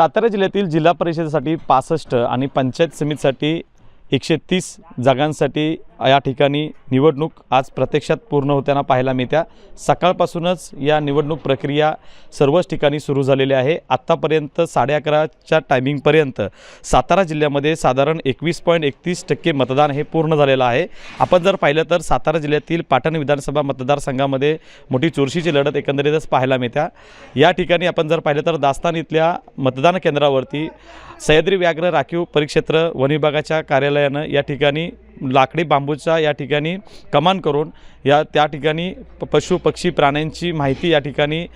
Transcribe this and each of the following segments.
सातारा जिल्ह्यातील जिल्हा परिषदेसाठी पासष्ट आणि पंचायत समितीसाठी एकशे तीस जागांसाठी या ठिकाणी निवडणूक आज प्रत्यक्षात पूर्ण होताना पाहायला मिळत्या. सकाळपासूनच या निवडणूक प्रक्रिया सर्वच ठिकाणी सुरू झालेली आहे. आत्तापर्यंत साडे अकराच्या टायमिंगपर्यंत सातारा जिल्ह्यामध्ये साधारण एकवीस पॉईंट एकतीस टक्के मतदान हे पूर्ण झालेलं आहे. आपण जर पाहिलं तर सातारा जिल्ह्यातील पाटण विधानसभा मतदारसंघामध्ये मोठी चुरशीची लढत एकंदरीतच पाहायला मिळत्या. या ठिकाणी आपण जर पाहिलं तर दास्तान इथल्या मतदान केंद्रावरती सह्याद्री व्याघ्र राखीव परिक्षेत्र वन विभागाच्या कार्यालयानं या ठिकाणी लाकडी बांबूचा या ठिकाणी कमान करून या त्या ठिकाणी प- पशु पक्षी प्राण्यांची माहिती या ठिकाणी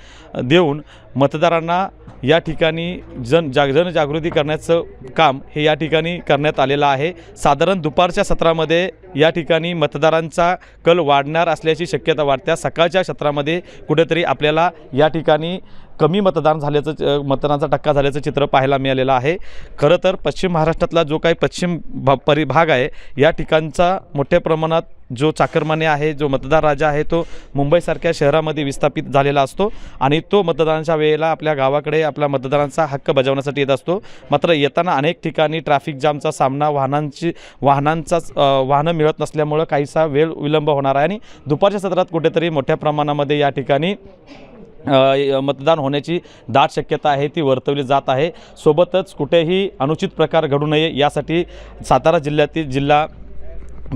देऊन मतदारांना या ठिकाणी जन जाग जनजागृती करण्याचं काम हे या ठिकाणी करण्यात आलेलं आहे. साधारण दुपारच्या सत्रामध्ये या ठिकाणी मतदारांचा कल वाढणार असल्याची शक्यता वाटत्या सकाळच्या सत्रामध्ये कुठेतरी आपल्याला या ठिकाणी कमी मतदान झाल्याचं मतदानाचा टक्का झाल्याचं चित्र पाहायला मिळालेलं आहे. खरं तर पश्चिम महाराष्ट्रातला जो काही पश्चिम भा परिभाग आहे या ठिकाणचा मोठ्या प्रमाणात जो चाकरमाने आहे जो मतदार राजा आहे तो मुंबईसारख्या शहरामध्ये विस्थापित झालेला असतो आणि तो मतदानाच्या वेळेला आपल्या गावाकडे आपल्या मतदानाचा हक्क बजावण्यासाठी येत असतो. मात्र येताना अनेक ठिकाणी ट्रॅफिक जामचा सामना वाहनांची वाहनांचाच वाहनं मिळत नसल्यामुळं काहीसा वेळ विलंब होणार आहे आणि दुपारच्या सत्रात कुठेतरी मोठ्या प्रमाणामध्ये या ठिकाणी मतदान होण्याची दाट शक्यता आहे ती वर्तवली जात आहे. सोबतच कुठेही अनुचित प्रकार घडू नये यासाठी सातारा जिल्ह्यातील जिल्हा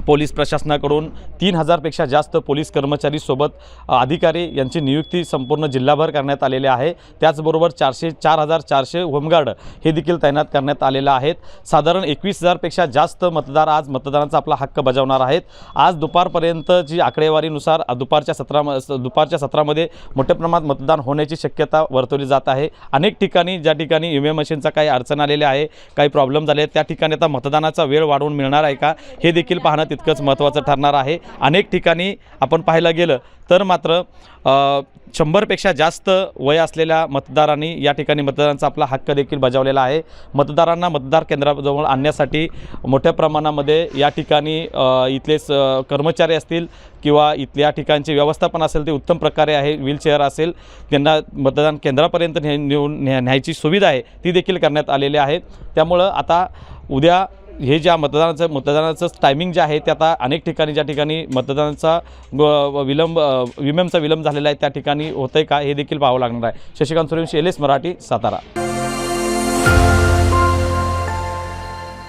पोलीस प्रशासनाकडून तीन हजारपेक्षा जास्त पोलीस कर्मचारीसोबत अधिकारी यांची नियुक्ती संपूर्ण जिल्हाभर करण्यात आलेली आहे. त्याचबरोबर चारशे चार हजार चारशे होमगार्ड हे देखील तैनात करण्यात आलेलं आहेत. साधारण एकवीस हजारपेक्षा जास्त मतदार आज मतदानाचा आपला हक्क बजावणार आहेत. आज दुपारपर्यंत जी आकडेवारीनुसार दुपारच्या सत्रा दुपारच्या सत्रामध्ये मोठ्या प्रमाणात मतदान होण्याची शक्यता वर्तवली जात आहे. अनेक ठिकाणी ज्या ठिकाणी ई व्ही एम मशीनचा काही अडचण आलेल्या आहे काही प्रॉब्लेम झाले आहेत, त्या ठिकाणी आता मतदानाचा वेळ वाढवून मिळणार आहे का हे देखील पाहण्यात तितकंच महत्त्वाचं ठरणार आहे. अनेक ठिकाणी आपण पाहायला गेलं तर मात्र शंभरपेक्षा जास्त वय असलेल्या मतदारांनी या ठिकाणी मतदानाचा आपला हक्क देखील बजावलेला आहे. मतदारांना मतदार केंद्राजवळ आणण्यासाठी मोठ्या प्रमाणामध्ये या ठिकाणी इथले स कर्मचारी असतील किंवा इथल्या ठिकाणचे व्यवस्थापन असेल ते उत्तम प्रकारे आहे व्हीलचेअर असेल त्यांना मतदान केंद्रापर्यंत ने नेऊन न्या न्यायची सुविधा आहे ती देखील करण्यात आलेली आहे. त्यामुळं आता उद्या हे ज्या मतदानाचं मतदानाचं टायमिंग जे आहे ते आता अनेक ठिकाणी ज्या ठिकाणी मतदानाचा विलंब अ, विमेमचा विलंब झालेला आहे त्या ठिकाणी होतं आहे का हे देखील पाहावं लागणार आहे. Shashikant Suryavanshi L S Marathi Satara.